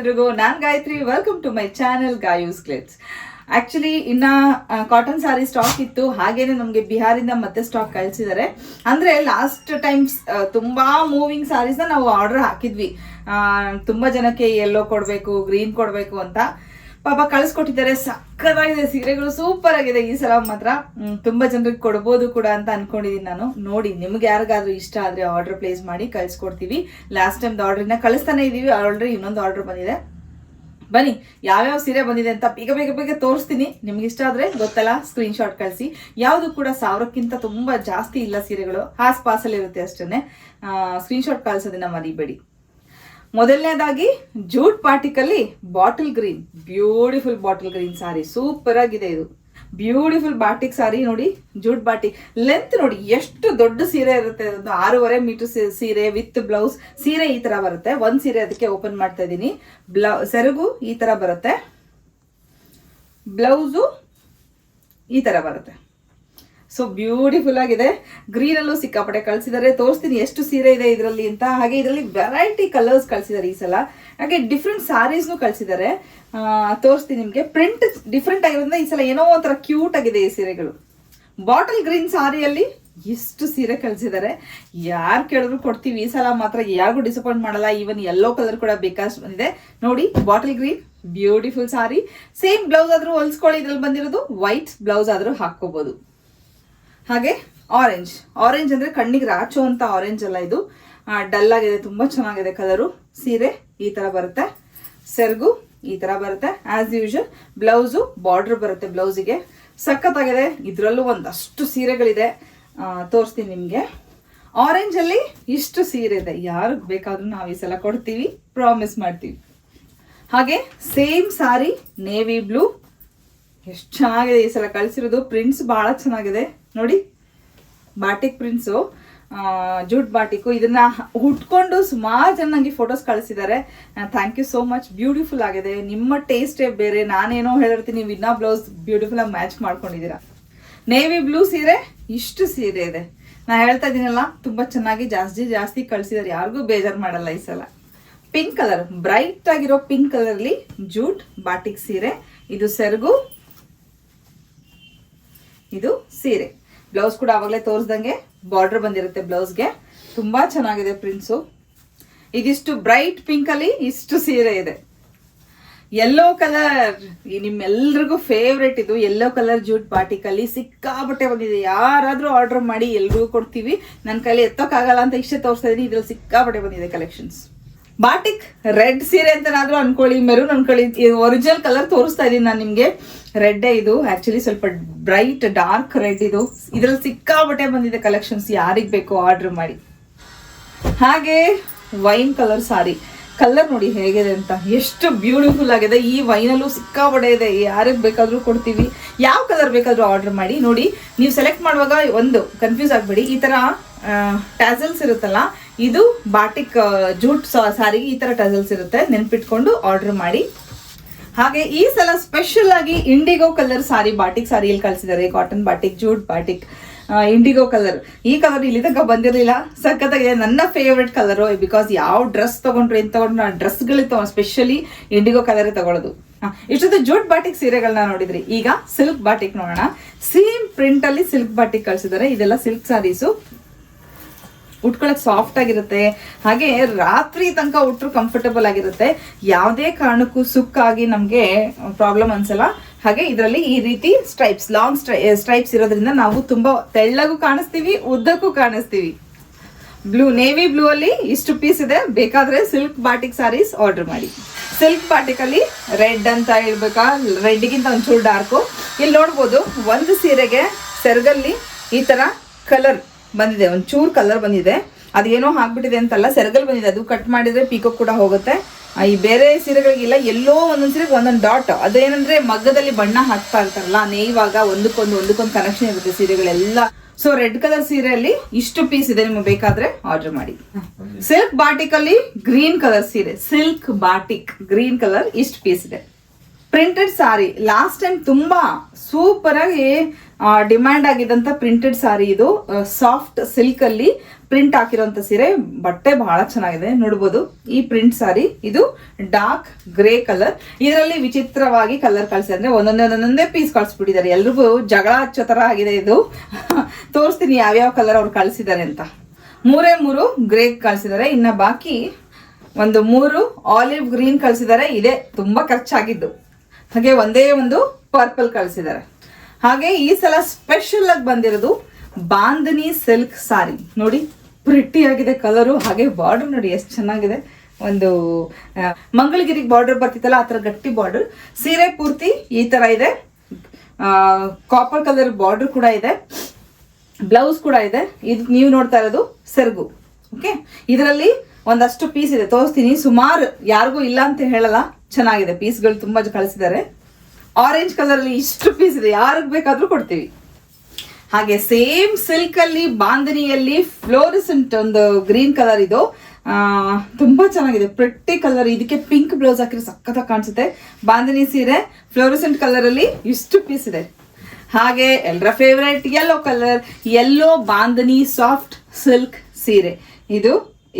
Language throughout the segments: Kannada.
ಎಲ್ರಿಗೂ ನಾನ್ Gayatri. Welcome to my channel Gayu's clips actually ಇನ್ನ ಕಾಟನ್ ಸಾರಿ ಸ್ಟಾಕ್ ಇತ್ತು. ಹಾಗೇನೆ ನಮಗೆ ಬಿಹಾರಿಂದ ಮತ್ತೆ ಸ್ಟಾಕ್ ಕಳ್ಸಿದ್ದಾರೆ ಅಂದ್ರೆ ಲಾಸ್ಟ್ ಟೈಮ್ಸ್ ತುಂಬಾ ಮೂವಿಂಗ್ ಸಾರೀಸ್ನ ನಾವು ಆರ್ಡರ್ ಹಾಕಿದ್ವಿ. ಆ, ತುಂಬಾ ಜನಕ್ಕೆ ಎಲ್ಲೋ ಕೊಡಬೇಕು ಗ್ರೀನ್ ಕೊಡಬೇಕು ಅಂತ. ಪಾಪ ಕಳಿಸ್ಕೊಟ್ಟಿದ್ದಾರೆ. ಸಕ್ಕತ್ತಾಗಿದೆ ಸೀರೆಗಳು ಸೂಪರ್ ಆಗಿದೆ ಈ ಸಲ ಮಾತ್ರ. ತುಂಬಾ ಜನರಿಗೆ ಕೊಡ್ಬೋದು ಕೂಡ ಅಂತ ಅನ್ಕೊಂಡಿದೀನಿ ನಾನು. ನೋಡಿ, ನಿಮ್ಗೆ ಯಾರಿಗಾದ್ರೂ ಇಷ್ಟ ಆದ್ರೆ ಆರ್ಡರ್ ಪ್ಲೇಸ್ ಮಾಡಿ ಕಳ್ಸಿಕೊಡ್ತೀವಿ. ಲಾಸ್ಟ್ ಟೈಮ್ ಆರ್ಡರ್ನ ಕಳಿಸ್ತಾನೆ ಇದೀವಿ. ಆಲ್ರೆಡಿ ಇನ್ನೊಂದು ಆರ್ಡರ್ ಬಂದಿದೆ. ಬನ್ನಿ, ಯಾವ್ಯಾವ ಸೀರೆ ಬಂದಿದೆ ಅಂತ ಬೇಗ ಬೇಗ ಬೇಗ ತೋರಿಸ್ತೀನಿ. ನಿಮ್ಗೆ ಇಷ್ಟ ಆದ್ರೆ ಗೊತ್ತಲ್ಲ? ಸ್ಕ್ರೀನ್ ಶಾಟ್ ಕಳಿಸಿ. ಯಾವುದು ಕೂಡ ಸಾವಿರಕ್ಕಿಂತ ತುಂಬಾ ಜಾಸ್ತಿ ಇಲ್ಲ ಸೀರೆಗಳು. ಹಾಸ್ ಪಾಸಲ್ಲಿ ಇರುತ್ತೆ ಅಷ್ಟೇ ಸ್ಕ್ರೀನ್ ಶಾಟ್ ಕಳ್ಸೋದನ್ನ ಮರಿಬೇಡಿ. ಮೊದಲನೇದಾಗಿ jute ಪಾರ್ಟಿಕಲ್ಲಿ bottle green, beautiful bottle green sari, super ಆಗಿದೆ ಇದು. ಬ್ಯೂಟಿಫುಲ್ ಬಾಟಿಕ್ ಸಾರಿ ನೋಡಿ, ಜೂಟ್ ಬಾಟಿಕ್. ಲೆಂತ್ ನೋಡಿ, ಎಷ್ಟು ದೊಡ್ಡ ಸೀರೆ ಇರುತ್ತೆ ಅದೊಂದು ಆರೂವರೆ ಮೀಟರ್ ಸೀರೆ ವಿತ್ ಬ್ಲೌಸ್. ಸೀರೆ ಈ ತರ ಬರುತ್ತೆ. ಒಂದ್ ಸೀರೆ ಅದಕ್ಕೆ ಓಪನ್ ಮಾಡ್ತಾ ಇದ್ದೀನಿ. ಬ್ಲೌ ಸೆರಗು ಈ ತರ ಬರುತ್ತೆ. ಬ್ಲೌಸು ಈ ತರ ಬರುತ್ತೆ. ಸೊ ಬ್ಯೂಟಿಫುಲ್ ಆಗಿದೆ. ಗ್ರೀನ್ ಅಲ್ಲೂ ಸಿಕ್ಕಾಪಟ್ಟೆ ಕಳಿಸಿದ್ದಾರೆ. ತೋರಿಸ್ತೀನಿ ಎಷ್ಟು ಸೀರೆ ಇದೆ ಇದರಲ್ಲಿ ಅಂತ. ಹಾಗೆ ಇದರಲ್ಲಿ ವೆರೈಟಿ ಕಲರ್ಸ್ ಕಳಿಸಿದ್ದಾರೆ ಈ ಸಲ. ಹಾಗೆ ಡಿಫ್ರೆಂಟ್ ಸಾರೀಸ್ನು ಕಳ್ಸಿದ್ದಾರೆ. ತೋರಿಸ್ತೀನಿ ನಿಮಗೆ. ಪ್ರಿಂಟ್ ಡಿಫ್ರೆಂಟ್ ಆಗಿರೋದ್ರಿಂದ ಈ ಸಲ ಏನೋ ಒಂಥರ ಕ್ಯೂಟ್ ಆಗಿದೆ ಈ ಸೀರೆಗಳು. ಬಾಟಲ್ ಗ್ರೀನ್ ಸಾರಿಯಲ್ಲಿ ಎಷ್ಟು ಸೀರೆ ಕಳಿಸಿದ್ದಾರೆ. ಯಾರು ಕೇಳಿದ್ರು ಕೊಡ್ತೀವಿ. ಈ ಸಲ ಮಾತ್ರ ಯಾರಿಗೂ ಡಿಸಪಾಯಿಂಟ್ ಮಾಡಲ್ಲ. ಈವನ್ ಯೆಲ್ಲೋ ಕಲರ್ ಕೂಡ ಬೇಕಾದಷ್ಟು ಬಂದಿದೆ. ನೋಡಿ bottle green beautiful sari same blouse ಆದರೂ ಹೊಲ್ಸ್ಕೊಳ್ಳಿ. ಇದ್ರಲ್ಲಿ ಬಂದಿರೋದು ವೈಟ್ ಬ್ಲೌಸ್ ಆದರೂ ಹಾಕೋಬಹುದು ಹಾಗೆ ಆರೆಂಜ್ ಆರೆಂಜ್ ಅಂದ್ರೆ ಕಣ್ಣಿಗೆ ರಾಚೋ ಅಂತ ಆರೆಂಜ್ ಅಲ್ಲ ಇದು. ಡಲ್ ಆಗಿದೆ, ತುಂಬಾ ಚೆನ್ನಾಗಿದೆ ಕಲರು ಸೀರೆ ಈ ತರ ಬರುತ್ತೆ. ಸೆರ್ಗು ಈ ತರ ಬರುತ್ತೆ. ಆಸ್ ಯೂಶಲ್ ಬ್ಲೌಸು ಬಾರ್ಡರ್ ಬರುತ್ತೆ ಬ್ಲೌಸಿಗೆ ಸಖತ್ತಾಗಿದೆ. ಇದರಲ್ಲೂ ಒಂದಷ್ಟು ಸೀರೆಗಳಿದೆ. ತೋರಿಸ್ತೀನಿ ನಿಮಗೆ. ಆರೆಂಜಲ್ಲಿ ಇಷ್ಟು ಸೀರೆ ಇದೆ. ಯಾರಿಗೆ ಬೇಕಾದರೂ ನಾವು ಈ ಸಲ ಕೊಡ್ತೀವಿ ಪ್ರಾಮಿಸ್ ಮಾಡ್ತೀವಿ. ಹಾಗೆ ಸೇಮ್ ಸಾರಿ ನೇವಿ ಬ್ಲೂ ಎಷ್ಟು ಚೆನ್ನಾಗಿದೆ ಈ ಸಲ ಕಳಿಸಿರೋದು. ಪ್ರಿಂಟ್ಸ್ ಬಹಳ ಚೆನ್ನಾಗಿದೆ. ನೋಡಿ, ಬಾಟಿಕ್ ಪ್ರಿಂಟ್ಸು ಜೂಟ್ ಬಾಟಿಕು, ಇದನ್ನ ಹುಟ್ಕೊಂಡು ಸುಮಾರು ಜನ ನನಗೆ ಫೋಟೋಸ್ ಕಳಿಸಿದ್ದಾರೆ thank you so much beautiful ಆಗಿದೆ. ನಿಮ್ಮ ಟೇಸ್ಟೇ ಬೇರೆ, ನಾನೇನೋ ಹೇಳಿರ್ತೀನಿ ನೀವು ಇನ್ನೂ ಬ್ಲೌಸ್ ಬ್ಯೂಟಿಫುಲ್ ಆಗಿ ಮ್ಯಾಚ್ ಮಾಡ್ಕೊಂಡಿದ್ದೀರಾ ನೇವಿ ಬ್ಲೂ ಸೀರೆ, ಇಷ್ಟು ಸೀರೆ ಇದೆ. ನಾ ಹೇಳ್ತಾ ಇದ್ದೀನಲ್ಲ ತುಂಬಾ ಚೆನ್ನಾಗಿ ಜಾಸ್ತಿ ಜಾಸ್ತಿ ಕಳಿಸಿದ್ದಾರೆ ಯಾರಿಗೂ ಬೇಜಾರು ಮಾಡಲ್ಲ ಈ ಸಲ. ಪಿಂಕ್ ಕಲರ್ ಬ್ರೈಟ್ ಆಗಿರೋ ಪಿಂಕ್ ಕಲರ್ಲಿ ಜೂಟ್ ಬಾಟಿಕ್ ಸೀರೆ. ಇದು ಸೆರಗು, ಇದು ಸೀರೆ. ಬ್ಲೌಸ್ ಕೂಡ ಅವಾಗಲೇ ತೋರಿಸ್ದಂಗೆ ಬಾರ್ಡರ್ ಬಂದಿರುತ್ತೆ ಬ್ಲೌಸ್ಗೆ. ತುಂಬಾ ಚೆನ್ನಾಗಿದೆ ಪ್ರಿನ್ಸು ಇದಿಷ್ಟು ಬ್ರೈಟ್ ಪಿಂಕ್ ಅಲ್ಲಿ ಇಷ್ಟು ಸೀರೆ ಇದೆ. ಯೆಲ್ಲೋ ಕಲರ್ ನಿಮ್ಮೆಲ್ರಿಗೂ ಫೇವ್ರೇಟ್ ಇದು. ಯೆಲ್ಲೋ ಕಲರ್ ಜೂಟ್ ಬಾಟಿಕಲ್ಲಿ ಸಿಕ್ಕಾಬಟ್ಟೆ ಬಂದಿದೆ. ಯಾರಾದರೂ ಆರ್ಡರ್ ಮಾಡಿ ಎಲ್ರಿಗೂ ಕೊಡ್ತೀವಿ. ನನ್ನ ಕೈಲಿ ಎತ್ತೋಕ್ಕಾಗಲ್ಲ ಅಂತ ಇಷ್ಟೇ ತೋರಿಸ್ತಾ ಇದ್ದೀನಿ ಇದ್ರಲ್ಲಿ ಸಿಕ್ಕಾಬಟ್ಟೆ ಬಂದಿದೆ ಕಲೆಕ್ಷನ್ಸ್ ಬಾಟಿಕ್, ರೆಡ್ ಸೀರೆ ಅಂತನಾದ್ರೂ ಅನ್ಕೊಳ್ಳಿ, ಮೆರೂನ್ ಅನ್ಕೊಳ್ಳಿ ಒರಿಜಿನಲ್ ಕಲರ್ ತೋರಿಸ್ತಾ ಇದೀನಿ ನಾನು ನಿಮ್ಗೆ. ರೆಡ್ ಇದು ಆಕ್ಚುಲಿ ಸ್ವಲ್ಪ ಬ್ರೈಟ್ ಡಾರ್ಕ್ ರೆಡ್ ಇದು. ಇದ್ರಲ್ಲಿ ಸಿಕ್ಕಾಬಟ್ಟೆ ಬಂದಿದೆ ಕಲೆಕ್ಷನ್ಸ್ ಯಾರಿಗೆ ಬೇಕು ಆರ್ಡರ್ ಮಾಡಿ. ಹಾಗೆ ವೈನ್ ಕಲರ್ ಸಾರಿ ಕಲರ್ ನೋಡಿ ಹೇಗಿದೆ ಅಂತ. ಎಷ್ಟು ಬ್ಯೂಟಿಫುಲ್ ಆಗಿದೆ. ಈ ವೈನಲ್ಲೂ ಸಿಕ್ಕಾಬಡೆ ಇದೆ. ಯಾರಿಗೆ ಬೇಕಾದರೂ ಕೊಡ್ತೀವಿ. ಯಾವ ಕಲರ್ ಬೇಕಾದರೂ ಆರ್ಡರ್ ಮಾಡಿ. ನೋಡಿ, ನೀವು ಸೆಲೆಕ್ಟ್ ಮಾಡುವಾಗ ಒಂದು ಕನ್ಫ್ಯೂಸ್ ಆಗಬೇಡಿ. ಈ ತರ ಟ್ಯಾಸಲ್ಸ್ ಇರುತ್ತಲ್ಲ, ಇದು ಬಾಟಿಕ್ ಜೂಟ್ ಸಾರಿಗೆ ಈ ತರ ಟ್ಯಾಸಲ್ಸ್ ಇರುತ್ತೆ. ನೆನ್ಪಿಟ್ಕೊಂಡು ಆರ್ಡರ್ ಮಾಡಿ. ಹಾಗೆ ಈ ಸಲ ಸ್ಪೆಷಲ್ ಆಗಿ ಇಂಡಿಗೋ ಕಲರ್ ಸಾರಿ ಬಾಟಿಕ್ ಸಾರಿಯಲ್ಲಿ ಕಳಿಸಿದ್ದಾರೆ. Cotton batik jute batik indigo colour ಈ ಕಲರ್ ಇಲ್ಲಿ ತನಕ ಬಂದಿರಲಿಲ್ಲ. ಸಖತ್ತಾಗಿದೆ. ನನ್ನ ಫೇವ್ರೆಟ್ ಕಲರು ಬಿಕಾಸ್ ಯಾವ ಡ್ರೆಸ್ ತಗೊಂಡ್ರು ಏನ್ ತಗೊಂಡ್ರು ಆ ಡ್ರೆಸ್ಗಳು ಸ್ಪೆಷಲಿ ಇಂಡಿಗೋ ಕಲರ್ ತಗೊಳ್ಳೋದು. ಇಷ್ಟೊತ್ತು ಜೂಟ್ ಬಾಟಿಕ್ ಸೀರೆಗಳನ್ನ ನೋಡಿದ್ರಿ. ಈಗ ಸಿಲ್ಕ್ ಬಾಟಿಕ್ ನೋಡೋಣ. ಸೇಮ್ ಪ್ರಿಂಟಲ್ಲಿ ಸಿಲ್ಕ್ ಬಾಟಿಕ್ ಕಳಿಸಿದ್ದಾರೆ. ಇದೆಲ್ಲ ಸಿಲ್ಕ್ ಸಾರೀಸು ಉಟ್ಕೊಳಕ್ ಸಾಫ್ಟ್ ಆಗಿರುತ್ತೆ. ಹಾಗೆ ರಾತ್ರಿ ತನಕ ಉಟ್ರು ಕಂಫರ್ಟಬಲ್ ಆಗಿರುತ್ತೆ. ಯಾವುದೇ ಕಾರಣಕ್ಕೂ ಸುಕ್ಕಾಗಿ ನಮಗೆ ಪ್ರಾಬ್ಲಮ್ ಅನ್ಸಲ್ಲ. ಹಾಗೆ ಇದರಲ್ಲಿ ಈ ರೀತಿ ಸ್ಟ್ರೈಪ್ಸ್ ಲಾಂಗ್ ಸ್ಟ್ರೈಪ್ಸ್ ಇರೋದ್ರಿಂದ ನಾವು ತುಂಬಾ ತೆಳ್ಳಗೂ ಕಾಣಿಸ್ತೀವಿ, ಉದ್ದಕ್ಕೂ ಕಾಣಿಸ್ತೀವಿ. ಬ್ಲೂ ನೇವಿ ಬ್ಲೂ ಅಲ್ಲಿ ಇಷ್ಟು ಪೀಸ್ ಇದೆ. ಬೇಕಾದ್ರೆ ಸಿಲ್ಕ್ ಬಾಟಿಕ್ ಸಾರೀಸ್ ಆರ್ಡರ್ ಮಾಡಿ. ಸಿಲ್ಕ್ ಬಾಟಿಕ್ ಅಲ್ಲಿ ರೆಡ್ ಅಂತ ಹೇಳ್ಬೇಕಾ? ರೆಡ್ಗಿಂತ ಒಂಚೂರು ಡಾರ್ಕು ಇಲ್ಲಿ ನೋಡ್ಬೋದು, ಒಂದು ಸೀರೆಗೆ ಸೆರಗಲ್ಲಿ ಈ ತರ ಕಲರ್ ಬಂದಿದೆ. ಒಂಚೂರು ಕಲರ್ ಬಂದಿದೆ. ಅದೇನೋ ಹಾಕ್ಬಿಟ್ಟಿದೆ ಅಂತಲ್ಲ, ಸೆರಗಲ್ ಬಂದಿದೆ. ಅದು ಕಟ್ ಮಾಡಿದ್ರೆ ಪೀಕೋ ಕೂಡ ಹೋಗುತ್ತೆ. ಈ ಬೇರೆ ಸೀರೆಗಳಿಗೆಲ್ಲ ಎಲ್ಲೋ ಒಂದೊಂದು ಸೀರೆಗೆ ಒಂದೊಂದು ಡಾಟ್ ಅದೇನಂದ್ರೆ ಮಗ್ಗದಲ್ಲಿ ಬಣ್ಣ ಹಾಕ್ತಾ ಇರ್ತಾರಲ್ಲ ನೇಯುವಾಗ ಒಂದಕ್ಕೊಂದು ಒಂದಕ್ಕೊಂದು ಕನೆಕ್ಷನ್ ಇರುತ್ತೆ ಸೀರೆಗಳೆಲ್ಲ. ಸೊ ರೆಡ್ ಕಲರ್ ಸೀರೆಯಲ್ಲಿ ಇಷ್ಟು ಪೀಸ್ ಇದೆ ನಿಮ್ಗೆ ಬೇಕಾದ್ರೆ ಆರ್ಡರ್ ಮಾಡಿ. ಸಿಲ್ಕ್ ಬಾಟಿಕ್ ಅಲ್ಲಿ ಗ್ರೀನ್ ಕಲರ್ ಸೀರೆ. ಸಿಲ್ಕ್ ಬಾಟಿಕ್ ಗ್ರೀನ್ ಕಲರ್ ಇಷ್ಟು ಪೀಸ್ ಇದೆ. ಪ್ರಿಂಟೆಡ್ ಸಾರಿ ಲಾಸ್ಟ್ ಟೈಮ್ ತುಂಬಾ ಸೂಪರ್ ಆಗಿ ಡಿಮ್ಯಾಂಡ್ ಆಗಿದ್ದಂತ ಪ್ರಿಂಟೆಡ್ ಸಾರಿ ಇದು ಸಾಫ್ಟ್ ಸಿಲ್ಕ್ ಅಲ್ಲಿ ಪ್ರಿಂಟ್ ಹಾಕಿರೋಂಥ ಸೀರೆ, ಬಟ್ಟೆ ಬಹಳ ಚೆನ್ನಾಗಿದೆ, ನೋಡ್ಬೋದು. ಈ ಪ್ರಿಂಟ್ ಸಾರಿ ಇದು ಡಾರ್ಕ್ ಗ್ರೇ ಕಲರ್ ಇದರಲ್ಲಿ ವಿಚಿತ್ರವಾಗಿ ಕಲರ್ ಕಳಿಸಿ, ಅಂದ್ರೆ ಒಂದೊಂದೇ ಒಂದೊಂದೇ ಪೀಸ್ ಕಳಿಸ್ಬಿಟ್ಟಿದ್ದಾರೆ. ಎಲ್ರಿಗೂ ಜಗಳ ಹಚ್ಚೋ ತರ ಆಗಿದೆ ಇದು. ತೋರಿಸ್ತೀನಿ ಯಾವ್ಯಾವ ಕಲರ್ ಅವ್ರು ಕಳ್ಸಿದ್ದಾರೆ ಅಂತ. ಮೂರೇ ಮೂರು ಗ್ರೇ ಕಳ್ಸಿದ್ದಾರೆ. ಇನ್ನ ಬಾಕಿ ಒಂದು ಮೂರು ಆಲಿವ್ ಗ್ರೀನ್ ಕಳ್ಸಿದ್ದಾರೆ. ಇದೆ ತುಂಬಾ ಖರ್ಚಾಗಿದ್ದು. ಹಾಗೆ ಒಂದೇ ಒಂದು ಪರ್ಪಲ್ ಕಳ್ಸಿದ್ದಾರೆ. ಹಾಗೆ ಈ ಸಲ ಸ್ಪೆಷಲ್ ಆಗಿ ಬಂದಿರೋದು ಬಾಂಧನಿ ಸಿಲ್ಕ್ ಸಾರಿ ನೋಡಿ ಪ್ರಿಟಿ ಆಗಿದೆ ಕಲರು ಹಾಗೆ ಬಾರ್ಡರ್ ನೋಡಿ ಎಷ್ಟು ಚೆನ್ನಾಗಿದೆ. ಒಂದು ಮಂಗಳಗಿರಿಗೆ ಮಂಗಳಗಿರಿ ಬಾರ್ಡರ್ ಬರ್ತಿತ್ತಲ್ಲ, ಆ ಥರ ಗಟ್ಟಿ ಬಾರ್ಡರ್ ಸೀರೆ, ಪೂರ್ತಿ ಈ ತರ ಇದೆ. ಕಾಪರ್ ಕಲರ್ ಬಾರ್ಡರ್ ಕೂಡ ಇದೆ. ಬ್ಲೌಸ್ ಕೂಡ ಇದೆ. ಇದು ನೀವು ನೋಡ್ತಾ ಇರೋದು ಸೆರಗು. ಓಕೆ ಇದರಲ್ಲಿ ಒಂದಷ್ಟು ಪೀಸ್ ಇದೆ. ತೋರಿಸ್ತೀನಿ. ಸುಮಾರು ಯಾರಿಗೂ ಇಲ್ಲ ಅಂತ ಹೇಳಲ್ಲ. ಚೆನ್ನಾಗಿದೆ. ಪೀಸ್ಗಳು ತುಂಬಾ ಕಳಿಸಿದ್ದಾರೆ. ಆರೆಂಜ್ ಕಲರ್ ಅಲ್ಲಿ ಇಷ್ಟು ಪೀಸ್ ಇದೆ, ಯಾರಿಗೆ ಬೇಕಾದರೂ ಕೊಡ್ತೀವಿ. ಹಾಗೆ ಸೇಮ್ ಸಿಲ್ಕ್ ಅಲ್ಲಿ ಬಾಂಧನಿಯಲ್ಲಿ ಫ್ಲೋರಿಸೆಂಟ್ ಒಂದು ಗ್ರೀನ್ ಕಲರ್ ಇದು. ತುಂಬಾ ಚೆನ್ನಾಗಿದೆ ಪ್ರೆಟ್ಟಿ ಕಲರ್ ಇದಕ್ಕೆ ಪಿಂಕ್ ಬ್ಲೌಸ್ ಹಾಕಿದ್ರೆ ಸಖತ್ತಾಗಿ ಕಾಣಿಸುತ್ತೆ. ಬಾಂಧನಿ ಸೀರೆ ಫ್ಲೋರಿಸೆಂಟ್ ಕಲರ್ ಅಲ್ಲಿ ಇಷ್ಟು ಪೀಸ್ ಇದೆ. ಹಾಗೆ ಎಲ್ಲರ favourite yellow colour yellow bandhani soft silk ಸೀರೆ. ಇದು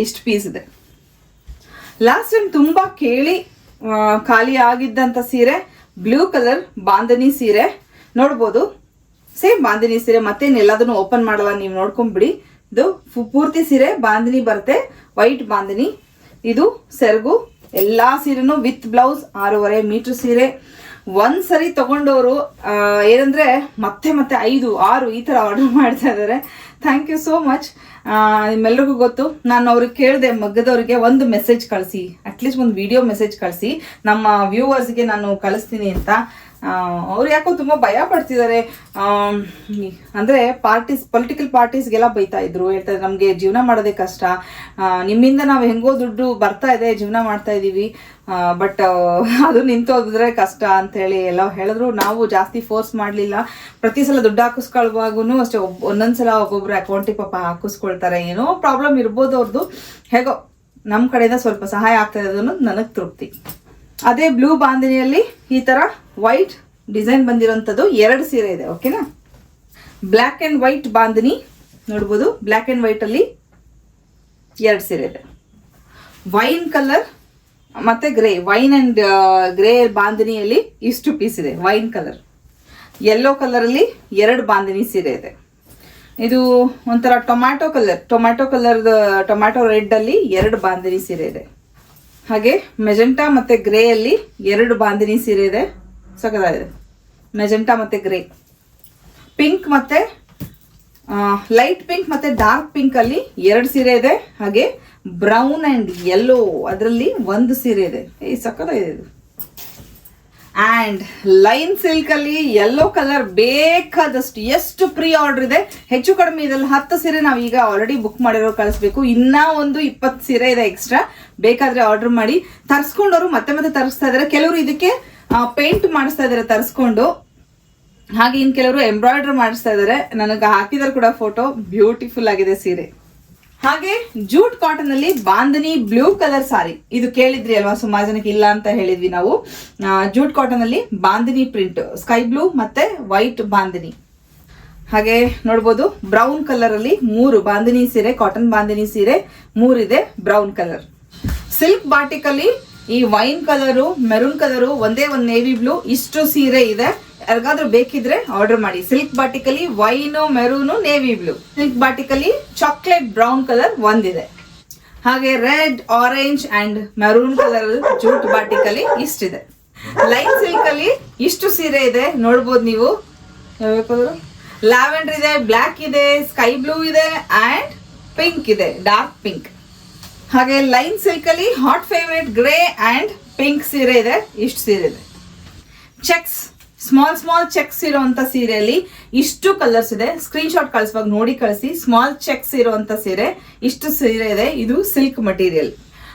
ಇಷ್ಟು ಪೀಸ್ ಇದೆ. ಲಾಸ್ಟ್ ಟೈಮ್ ತುಂಬಾ ಕೇಳಿ ಖಾಲಿ ಆಗಿದ್ದಂತ ಸೀರೆ. ಬ್ಲೂ ಕಲರ್ ಬಾಂಧನಿ ಸೀರೆ. ನೋಡ್ಬೋದು. ಸೇಮ್ ಬಾಂಧನಿ ಸೀರೆ ಮತ್ತೆ ಎಲ್ಲದನ್ನು ಓಪನ್ ಮಾಡಲ್ಲ, ನೀವು ನೋಡ್ಕೊಂಬಿಡಿ. ಇದು ಪೂರ್ತಿ ಸೀರೆ ಬಾಂಧನಿ ಬರುತ್ತೆ. ವೈಟ್ ಬಾಂಧನಿ ಇದು ಸೆರಗು. ಎಲ್ಲಾ ಸೀರೆನು ವಿತ್ ಬ್ಲೌಸ್ ಆರೂವರೆ ಮೀಟರ್ ಸೀರೆ. ಒಂದ್ ಸರಿ ತಗೊಂಡವರು ಏನಂದ್ರೆ ಮತ್ತೆ ಮತ್ತೆ ಐದು, ಆರು ಈ ತರ ಆರ್ಡರ್ ಮಾಡ್ತಾ ಇದ್ದಾರೆ ಥ್ಯಾಂಕ್ ಯು ಸೋ ಮಚ್ ನಿಮ್ಮೆಲ್ಲರಿಗೂ ಗೊತ್ತು. ನಾನು ಅವ್ರಿಗೆ ಕೇಳಿದೆ, ಮಗ್ಗದವ್ರಿಗೆ ಒಂದು ಮೆಸೇಜ್ ಕಳಿಸಿ ಅಟ್ಲೀಸ್ಟ್ ಒಂದು ವಿಡಿಯೋ ಮೆಸೇಜ್ ಕಳಿಸಿ. ನಮ್ಮ ವ್ಯೂವರ್ಸ್ಗೆ ನಾನು ಕಳಿಸ್ತೀನಿ ಅಂತ. ಅವ್ರು ಯಾಕೋ ತುಂಬ ಭಯ ಪಡ್ತಿದ್ದಾರೆ ಅಂದರೆ ಪಾರ್ಟೀಸ್ ಪೊಲಿಟಿಕಲ್ ಪಾರ್ಟೀಸ್ಗೆಲ್ಲ ಬೈತಾ ಇದ್ರು. ಹೇಳ್ತಾರೆ ನಮಗೆ ಜೀವನ ಮಾಡೋದೇ ಕಷ್ಟ. ನಿಮ್ಮಿಂದ ನಾವು ಹೆಂಗೋ ದುಡ್ಡು ಬರ್ತಾ ಇದೆ, ಜೀವನ ಮಾಡ್ತಾ ಇದೀವಿ. ಬಟ್ ಅದು ನಿಂತೋದ್ರೆ ಕಷ್ಟ ಅಂತ ಹೇಳಿ ಎಲ್ಲ ಹೇಳಿದ್ರು. ನಾವು ಜಾಸ್ತಿ ಫೋರ್ಸ್ ಮಾಡಲಿಲ್ಲ. ಪ್ರತಿ ಸಲ ದುಡ್ಡು ಹಾಕಿಸ್ಕೊಳ್ಳುವಾಗೂ ಅಷ್ಟೇ ಒಂದೊಂದ್ಸಲ ಒಬ್ಬೊಬ್ರು ಅಕೌಂಟಿಗೆ ಪಾಪ ಹಾಕಿಸ್ಕೊಳ್ತಾರೆ. ಏನೋ ಪ್ರಾಬ್ಲಮ್ ಇರ್ಬೋದು ಅವ್ರದ್ದು ಹೇಗೋ ನಮ್ಮ ಕಡೆಯಿಂದ ಸ್ವಲ್ಪ ಸಹಾಯ ಆಗ್ತಾ ಅನ್ನೋದು ನನಗೆ ತೃಪ್ತಿ. ಅದೇ ಬ್ಲೂ ಬಾಂಧನಿಯಲ್ಲಿ ಈ ತರ ವೈಟ್ ಡಿಸೈನ್ ಬಂದಿರೋಂಥದ್ದು ಎರಡು ಸೀರೆ ಇದೆ ಓಕೆನಾ ಬ್ಲ್ಯಾಕ್ ಅಂಡ್ ವೈಟ್ ಬಾಂಧನಿ ನೋಡ್ಬೋದು ಬ್ಲ್ಯಾಕ್ ಅಂಡ್ ವೈಟ್ ಅಲ್ಲಿ ಎರಡು ಸೀರೆ ಇದೆ. ವೈನ್ ಕಲರ್ ಮತ್ತೆ ಗ್ರೇ ವೈನ್ ಅಂಡ್ ಗ್ರೇ ಬಾಂಧನಿಯಲ್ಲಿ ಇಷ್ಟು ಪೀಸ್ ಇದೆ ವೈನ್ ಕಲರ್ ಯೆಲ್ಲೋ ಕಲರ್ ಅಲ್ಲಿ ಎರಡು ಬಾಂಧನಿ ಸೀರೆ ಇದೆ. ಇದು ಒಂಥರ tomato colour tomato colour tomato red ಅಲ್ಲಿ ಎರಡು ಬಾಂಧನಿ ಸೀರೆ ಇದೆ. ಹಾಗೆ ಮೆಜೆಂಟಾ ಮತ್ತೆ ಗ್ರೇ ಅಲ್ಲಿ ಎರಡು ಬಾಂಧಿನಿ ಸೀರೆ ಇದೆ. ಸಖದಾಗಿದೆ ಮೆಜೆಂಟಾ ಮತ್ತೆ ಗ್ರೇ. ಪಿಂಕ್ ಮತ್ತೆ ಲೈಟ್ ಪಿಂಕ್ ಮತ್ತೆ ಡಾರ್ಕ್ ಪಿಂಕ್ ಅಲ್ಲಿ ಎರಡು ಸೀರೆ ಇದೆ. ಹಾಗೆ ಬ್ರೌನ್ ಅಂಡ್ ಯೆಲ್ಲೋ ಅದರಲ್ಲಿ ಒಂದು ಸೀರೆ ಇದೆ. ಈ ಸಖತ್ತಾಗಿದೆ ಅಂಡ್ ಲೈನ್ ಸಿಲ್ಕ್ ಅಲ್ಲಿ ಯೆಲ್ಲೋ ಕಲರ್ ಬೇಕಾದಷ್ಟು ಎಷ್ಟು ಪ್ರೀ ಆರ್ಡರ್ ಇದೆ? ಹೆಚ್ಚು ಕಡಿಮೆ ಇದ್ರಲ್ಲಿ ಹತ್ತು ಸೀರೆ ನಾವು ಈಗ ಆಲ್ರೆಡಿ ಬುಕ್ ಮಾಡಿರೋ ಕಳಿಸ್ಬೇಕು. ಇನ್ನೂ ಒಂದು ಇಪ್ಪತ್ತು ಸೀರೆ ಇದೆ ಎಕ್ಸ್ಟ್ರಾ ಬೇಕಾದ್ರೆ ಆರ್ಡರ್ ಮಾಡಿ. ತರಿಸ್ಕೊಂಡವರು ಮತ್ತೆ ಮತ್ತೆ ತರಿಸ್ತಾ ಇದ್ದಾರೆ ಕೆಲವರು ಇದಕ್ಕೆ ಪೇಂಟ್ ಮಾಡಿಸ್ತಾ ಇದ್ದಾರೆ ತರಿಸ್ಕೊಂಡು. ಹಾಗೆ ಇನ್ ಕೆಲವರು ಎಂಬ್ರಾಯ್ಡ್ರಿ ಮಾಡಿಸ್ತಾ ಇದ್ದಾರೆ ನನಗೆ ಹಾಕಿದಾರೆ ಕೂಡ ಫೋಟೋ ಬ್ಯೂಟಿಫುಲ್ ಆಗಿದೆ ಸೀರೆ. ಹಾಗೆ ಜೂಟ್ ಕಾಟನ್ ಅಲ್ಲಿ ಬಾಂಧನಿ ಬ್ಲೂ ಕಲರ್ ಸಾರಿ. ಇದು ಕೇಳಿದ್ರಿ ಅಲ್ವಾ? ಸುಮಾರು ಜನಕ್ಕೆ ಇಲ್ಲ ಅಂತ ಹೇಳಿದ್ವಿ ನಾವು. ಜೂಟ್ ಕಾಟನ್ ಅಲ್ಲಿ ಬಾಂಧನಿ ಪ್ರಿಂಟ್, ಸ್ಕೈ ಬ್ಲೂ ಮತ್ತೆ ವೈಟ್ ಬಾಂಧನಿ. ಹಾಗೆ ನೋಡ್ಬೋದು ಬ್ರೌನ್ ಕಲರ್ ಅಲ್ಲಿ ಮೂರು ಬಾಂಧನಿ ಸೀರೆ, ಕಾಟನ್ ಬಾಂಧನಿ ಸೀರೆ, ಮೂರಿದೆ ಬ್ರೌನ್ ಕಲರ್. ಸಿಲ್ಕ್ ಬಾಟಿಕ್ ಅಲ್ಲಿ ಈ ವೈನ್ ಕಲರು, ಮೆರೂನ್ ಕಲರು, ಒಂದೇ ಒಂದು ನೇವಿ ಬ್ಲೂ, ಇಷ್ಟು ಸೀರೆ ಇದೆ. ಯಾರಿಗಾದ್ರೂ ಬೇಕಿದ್ರೆ ಆರ್ಡರ್ ಮಾಡಿ. Silk ಬಾಟಿಕಲಿ wine maroon navy blue silk ಬಾಟಿಕಲಿ chocolate brown colour ಒಂದಿದೆ. ಹಾಗೆ red orange and maroon colour jute ಬಾಟಿಕಲಿ ಇಷ್ಟಿದೆ. ಲೈನ್ ಸಿಲ್ಕ್ ಅಲ್ಲಿ ಇಷ್ಟು ಸೀರೆ ಇದೆ. ನೋಡ್ಬೋದು ನೀವು. ಲ್ಯಾವೆಂಡರ್ ಇದೆ ಬ್ಲ್ಯಾಕ್ ಇದೆ ಸ್ಕೈ ಬ್ಲೂ ಇದೆ ಅಂಡ್ ಪಿಂಕ್ ಇದೆ. ಡಾರ್ಕ್ ಪಿಂಕ್ ಹಾಗೆ ಲೈನ್ ಸಿಲ್ಕ್ ಅಲ್ಲಿ hot favourite grey and pink ಸೀರೆ ಇದೆ. ಇಷ್ಟು ಸೀರೆ ಇದೆ. ಚೆಕ್ಸ್ ಸ್ಮಾಲ್ ಸ್ಮಾಲ್ ಚೆಕ್ಸ್ ಇರುವಂತ ಸೀರೆಯಲ್ಲಿ ಇಷ್ಟು ಕಲರ್ಸ್ ಇದೆ. ಸ್ಕ್ರೀನ್ ಶಾಟ್ ಕಳಿಸುವಾಗ ನೋಡಿ ಕಳಿಸಿ. ಸ್ಮಾಲ್ ಚೆಕ್ಸ್ ಇರುವಂತ ಸೀರೆ, ಇಷ್ಟು ಸೀರೆ ಇದೆ. ಇದು ಸಿಲ್ಕ್ ಮಟೀರಿಯಲ್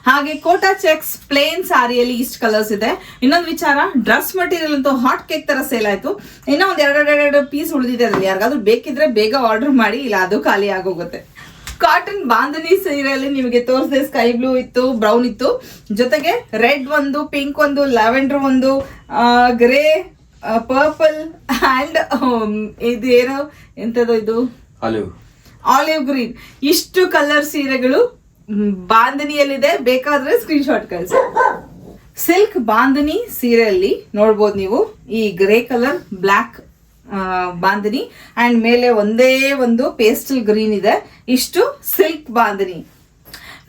ಹಾಗೆ ಕೋಟಾ ಚೆಕ್ಸ್ ಪ್ಲೇನ್ ಸಾರಿಯಲ್ಲಿ ಇಷ್ಟು ಕಲರ್ಸ್ ಇದೆ. ಇನ್ನೊಂದು ವಿಚಾರ ಡ್ರೆಸ್ ಮಟೀರಿಯಲ್ ಅಂತೂ ಹಾಟ್ ಕೇಕ್ ತರ ಸೇಲ್ ಆಯ್ತು. ಇನ್ನೂ ಒಂದ್ ಎರಡೆರಡೆರಡು ಎರಡು ಪೀಸ್ ಉಳಿದಿದೆ. ಅದ್ರಲ್ಲಿ ಯಾರಿಗಾದ್ರೂ ಬೇಕಿದ್ರೆ ಬೇಗ ಆರ್ಡರ್ ಮಾಡಿ, ಇಲ್ಲ ಅದು ಖಾಲಿ ಆಗೋಗುತ್ತೆ. ಕಾಟನ್ ಬಾಂಧನಿ ಸೀರೆಯಲ್ಲಿ ನಿಮಗೆ ತೋರಿಸಿದೆ ಸ್ಕೈ ಬ್ಲೂ ಇತ್ತು ಬ್ರೌನ್ ಇತ್ತು. ಜೊತೆಗೆ ರೆಡ್ ಒಂದು ಪಿಂಕ್ ಒಂದು ಲ್ಯಾವೆಂಡರ್ ಒಂದು ಗ್ರೇ ಪರ್ಪಲ್ ಅಂಡ್ ಇದು ಏನು? ಎಂಥದ್ದು ಇದು? ಆಲಿವ್ ಆಲಿವ್ ಗ್ರೀನ್ ಇಷ್ಟು ಕಲರ್ ಸೀರೆಗಳು ಬಾಂಧನಿಯಲ್ಲಿದೆ ಬೇಕಾದ್ರೆ ಸ್ಕ್ರೀನ್ ಶಾಟ್ ಕಳಿಸಿ. ಸಿಲ್ಕ್ ಬಾಂಧನಿ ಸೀರೆಯಲ್ಲಿ ನೋಡ್ಬೋದು ನೀವು. ಈ grey colour black bandhani and ಮೇಲೆ ಒಂದೇ ಒಂದು ಪೇಸ್ಟಲ್ ಗ್ರೀನ್ ಇದೆ. ಇಷ್ಟು ಸಿಲ್ಕ್ ಬಾಂಧನಿ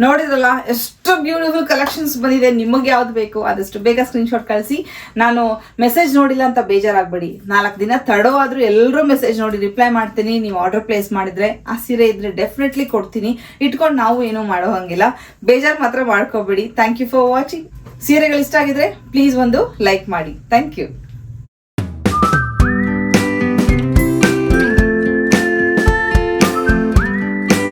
ನೋಡಿದ್ರಲ್ಲ, ಎಷ್ಟು ಬ್ಯೂಟಿಫುಲ್ ಕಲೆಕ್ಷನ್ಸ್ ಬಂದಿದೆ, ನಿಮಗೆ ಯಾವ್ದು ಬೇಕು ಆದಷ್ಟು ಬೇಗ ಸ್ಕ್ರೀನ್ಶಾಟ್ ಕಳಿಸಿ. ನಾನು ಮೆಸೇಜ್ ನೋಡಿಲ್ಲ ಅಂತ ಬೇಜಾರಾಗಬೇಡಿ. ನಾಲ್ಕು ದಿನ ತಡೋ ಆದ್ರೂ ಎಲ್ಲರೂ ಮೆಸೇಜ್ ನೋಡಿ ರಿಪ್ಲೈ ಮಾಡ್ತೀನಿ. ನೀವು ಆರ್ಡರ್ ಪ್ಲೇಸ್ ಮಾಡಿದ್ರೆ ಆ ಸೀರೆ ಇದ್ರೆ ಡೆಫಿನೆಟ್ಲಿ ಕೊಡ್ತೀನಿ. ಇಟ್ಕೊಂಡು ನಾವು ಏನೂ ಮಾಡೋ ಹಂಗಿಲ್ಲ. ಬೇಜಾರು ಮಾತ್ರ ಮಾಡ್ಕೋಬೇಡಿ. ಥ್ಯಾಂಕ್ ಯು ಫಾರ್ ವಾಚಿಂಗ್ ಸೀರೆಗಳು ಇಷ್ಟ ಆಗಿದ್ರೆ ಪ್ಲೀಸ್ ಒಂದು ಲೈಕ್ ಮಾಡಿ. Thank you